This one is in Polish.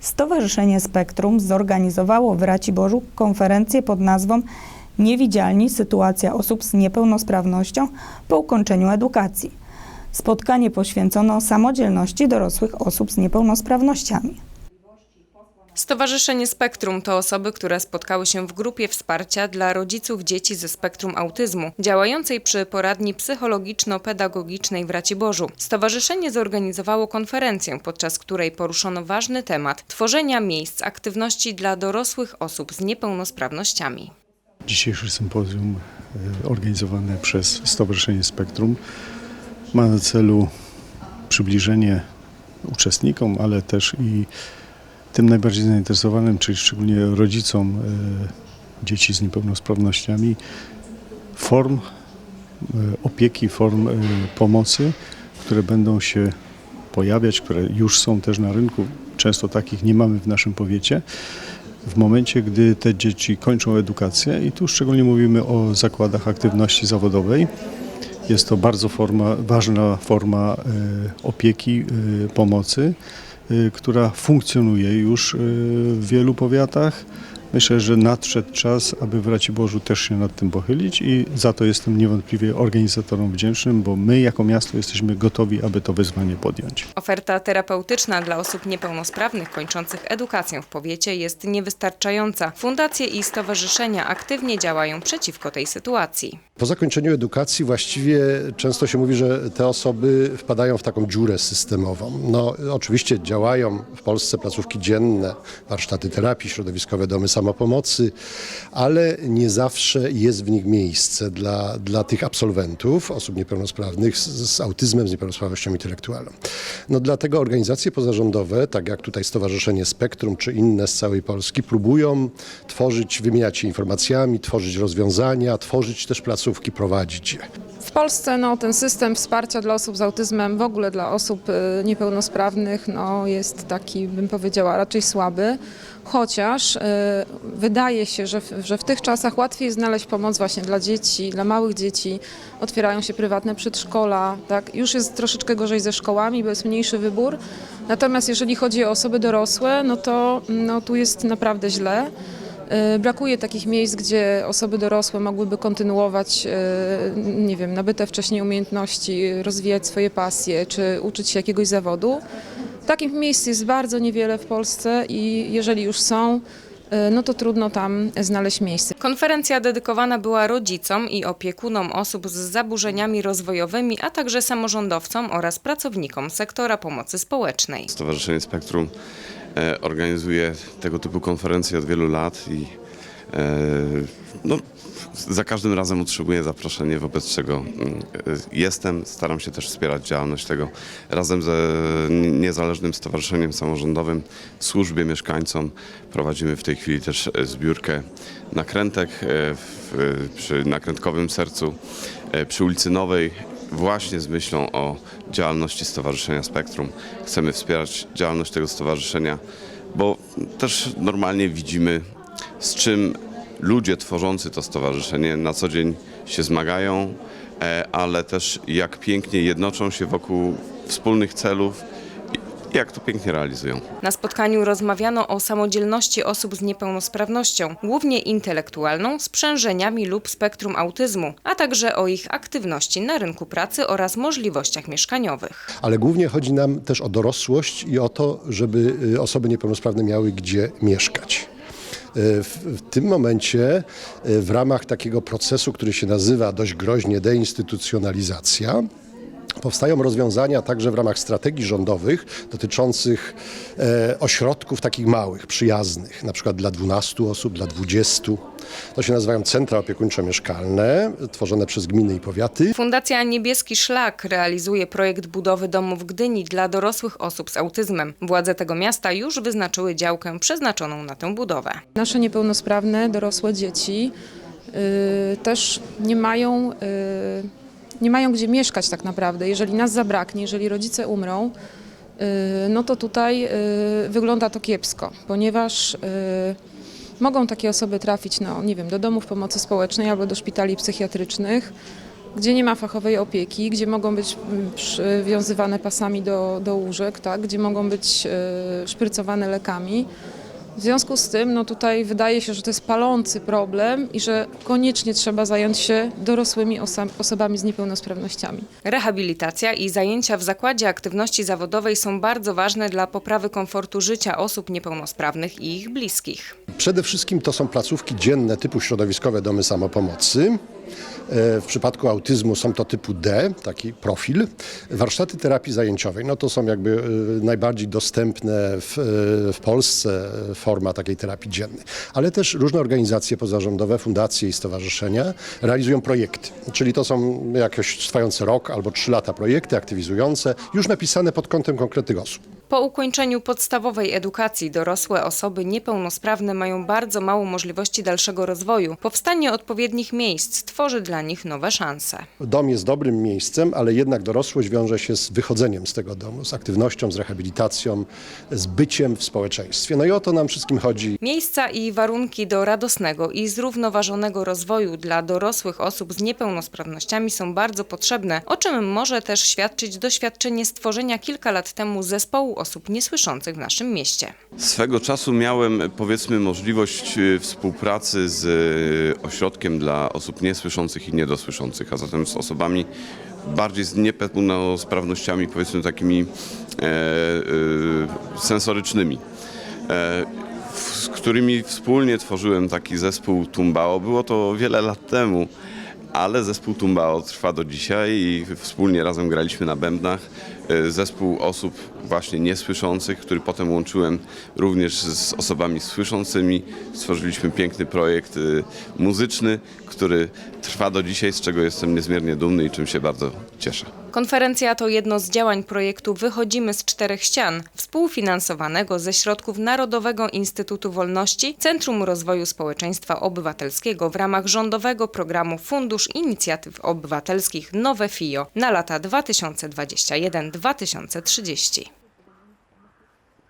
Stowarzyszenie Spektrum zorganizowało w Raciborzu konferencję pod nazwą Niewidzialni sytuacja osób z niepełnosprawnością po ukończeniu edukacji. Spotkanie poświęcono samodzielności dorosłych osób z niepełnosprawnościami. Stowarzyszenie Spektrum to osoby, które spotkały się w grupie wsparcia dla rodziców dzieci ze spektrum autyzmu, działającej przy poradni psychologiczno-pedagogicznej w Raciborzu. Stowarzyszenie zorganizowało konferencję, podczas której poruszono ważny temat tworzenia miejsc aktywności dla dorosłych osób z niepełnosprawnościami. Dzisiejszy sympozjum e, organizowane przez Stowarzyszenie Spektrum ma na celu przybliżenie uczestnikom, ale też i tym najbardziej zainteresowanym, czyli szczególnie rodzicom e, dzieci z niepełnosprawnościami, form e, opieki, form e, pomocy, które będą się pojawiać, które już są też na rynku. Często takich nie mamy w naszym powiecie w momencie, gdy te dzieci kończą edukację i tu szczególnie mówimy o zakładach aktywności zawodowej. Jest to bardzo forma, ważna forma opieki, pomocy, która funkcjonuje już e, w wielu powiatach. Myślę, że nadszedł czas, aby w Raciborzu też się nad tym pochylić i za to jestem niewątpliwie organizatorom wdzięcznym, bo my jako miasto jesteśmy gotowi, aby to wyzwanie podjąć. Oferta terapeutyczna dla osób niepełnosprawnych kończących edukację w powiecie jest niewystarczająca. Fundacje i stowarzyszenia aktywnie działają przeciwko tej sytuacji. Po zakończeniu edukacji właściwie często się mówi, że te osoby wpadają w taką dziurę systemową. No oczywiście działają w Polsce placówki dzienne, warsztaty terapii, środowiskowe domy samopomocy, ale nie zawsze jest w nich miejsce dla, dla tych absolwentów, osób niepełnosprawnych z, z autyzmem, z niepełnosprawnością intelektualną. No dlatego organizacje pozarządowe, tak jak tutaj Stowarzyszenie Spektrum czy inne z całej Polski, próbują tworzyć, wymieniać się informacjami, tworzyć rozwiązania, tworzyć też placówki, prowadzić je. W Polsce no, ten system wsparcia dla osób z autyzmem, w ogóle dla osób y, niepełnosprawnych, no, jest taki, bym powiedziała, raczej słaby. Chociaż y, wydaje się, że w, że w tych czasach łatwiej znaleźć pomoc właśnie dla dzieci, dla małych dzieci. Otwierają się prywatne przedszkola, tak? Już jest troszeczkę gorzej ze szkołami, bo jest mniejszy wybór. Natomiast jeżeli chodzi o osoby dorosłe, no to no, tu jest naprawdę źle. Y, Brakuje takich miejsc, gdzie osoby dorosłe mogłyby kontynuować, y, nie wiem, nabyte wcześniej umiejętności, rozwijać swoje pasje czy uczyć się jakiegoś zawodu. Takich miejsc jest bardzo niewiele w Polsce i jeżeli już są, y, no to trudno tam znaleźć miejsce. Konferencja dedykowana była rodzicom i opiekunom osób z zaburzeniami rozwojowymi, a także samorządowcom oraz pracownikom sektora pomocy społecznej. Stowarzyszenie Spektrum e, organizuje tego typu konferencje od wielu lat i e, no, za każdym razem otrzymuję zaproszenie, wobec czego mm, e, jestem. Staram się też wspierać działalność tego razem ze niezależnym stowarzyszeniem samorządowym w służbie mieszkańcom. Prowadzimy w tej chwili też e, zbiórkę nakrętek e, w, przy nakrętkowym sercu e, przy ulicy Nowej właśnie z myślą o działalności Stowarzyszenia Spektrum. Chcemy wspierać działalność tego stowarzyszenia, bo też normalnie widzimy, z czym ludzie tworzący to stowarzyszenie na co dzień się zmagają, e, ale też jak pięknie jednoczą się wokół wspólnych celów jak to pięknie realizują. Na spotkaniu rozmawiano o samodzielności osób z niepełnosprawnością, głównie intelektualną, sprzężeniami lub spektrum autyzmu, a także o ich aktywności na rynku pracy oraz możliwościach mieszkaniowych. Ale głównie chodzi nam też o dorosłość i o to, żeby y, osoby niepełnosprawne miały gdzie mieszkać. Y, W, w tym momencie y, w ramach takiego procesu, który się nazywa dość groźnie deinstytucjonalizacja, Powstają rozwiązania także w ramach strategii rządowych dotyczących e, ośrodków takich małych, przyjaznych, na przykład dla 12 osób, dla 20. To się nazywają centra opiekuńczo-mieszkalne, tworzone przez gminy i powiaty. Fundacja Niebieski Szlak realizuje projekt budowy domu w Gdyni dla dorosłych osób z autyzmem. Władze tego miasta już wyznaczyły działkę przeznaczoną na tę budowę. Nasze niepełnosprawne, dorosłe dzieci y, też nie mają, y, nie mają gdzie mieszkać tak naprawdę. Jeżeli nas zabraknie, jeżeli rodzice umrą, y, no to tutaj y, wygląda to kiepsko, ponieważ y, mogą takie osoby trafić no, nie wiem, do domów pomocy społecznej albo do szpitali psychiatrycznych. gdzie nie ma fachowej opieki, gdzie mogą być mm, przywiązywane pasami do, do łóżek, tak? gdzie mogą być szprycowane lekami. W związku z tym no tutaj wydaje się, że to jest palący problem i że koniecznie trzeba zająć się dorosłymi osa- osobami z niepełnosprawnościami. Rehabilitacja i zajęcia w zakładzie aktywności zawodowej są bardzo ważne dla poprawy komfortu życia osób niepełnosprawnych i ich bliskich. Przede wszystkim to są placówki dzienne typu środowiskowe domy samopomocy. E, W przypadku autyzmu są to typu D, taki profil. Warsztaty terapii zajęciowej, no to są jakby e, najbardziej dostępne w, e, w Polsce forma takiej terapii dziennej. Ale też różne organizacje pozarządowe, fundacje i stowarzyszenia realizują projekty. Czyli to są jakieś trwające rok albo trzy lata projekty aktywizujące, już napisane pod kątem konkretnych osób. Po ukończeniu podstawowej edukacji dorosłe osoby niepełnosprawne mają bardzo mało możliwości dalszego rozwoju. Powstanie odpowiednich miejsc tworzy dla nich nowe szanse. Dom jest dobrym miejscem, ale jednak dorosłość wiąże się z wychodzeniem z tego domu, z aktywnością, z rehabilitacją, z byciem w społeczeństwie. No i o to nam wszystkim chodzi. Miejsca i warunki do radosnego i zrównoważonego rozwoju dla dorosłych osób z niepełnosprawnościami są bardzo potrzebne, o czym może też świadczyć doświadczenie stworzenia kilka lat temu zespołu osób niesłyszących w naszym mieście. Swego czasu miałem powiedzmy możliwość e, współpracy z e, ośrodkiem dla osób niesłyszących i niedosłyszących, a zatem z osobami bardziej z niepełnosprawnościami powiedzmy takimi e, e, sensorycznymi. E, z którymi wspólnie tworzyłem taki zespół Tumbao. Było to wiele lat temu, ale zespół Tumbao trwa do dzisiaj i wspólnie razem graliśmy na bębnach. E, Zespół osób właśnie niesłyszących, który potem łączyłem również z osobami słyszącymi. Stworzyliśmy piękny projekt e, muzyczny, który trwa do dzisiaj, z czego jestem niezmiernie dumny i czym się bardzo cieszę. Konferencja to jedno z działań projektu Wychodzimy z czterech ścian, współfinansowanego ze środków Narodowego Instytutu Wolności, Centrum Rozwoju Społeczeństwa Obywatelskiego w ramach rządowego programu Fundusz Inicjatyw Obywatelskich Nowe FIO na lata 2021-2030.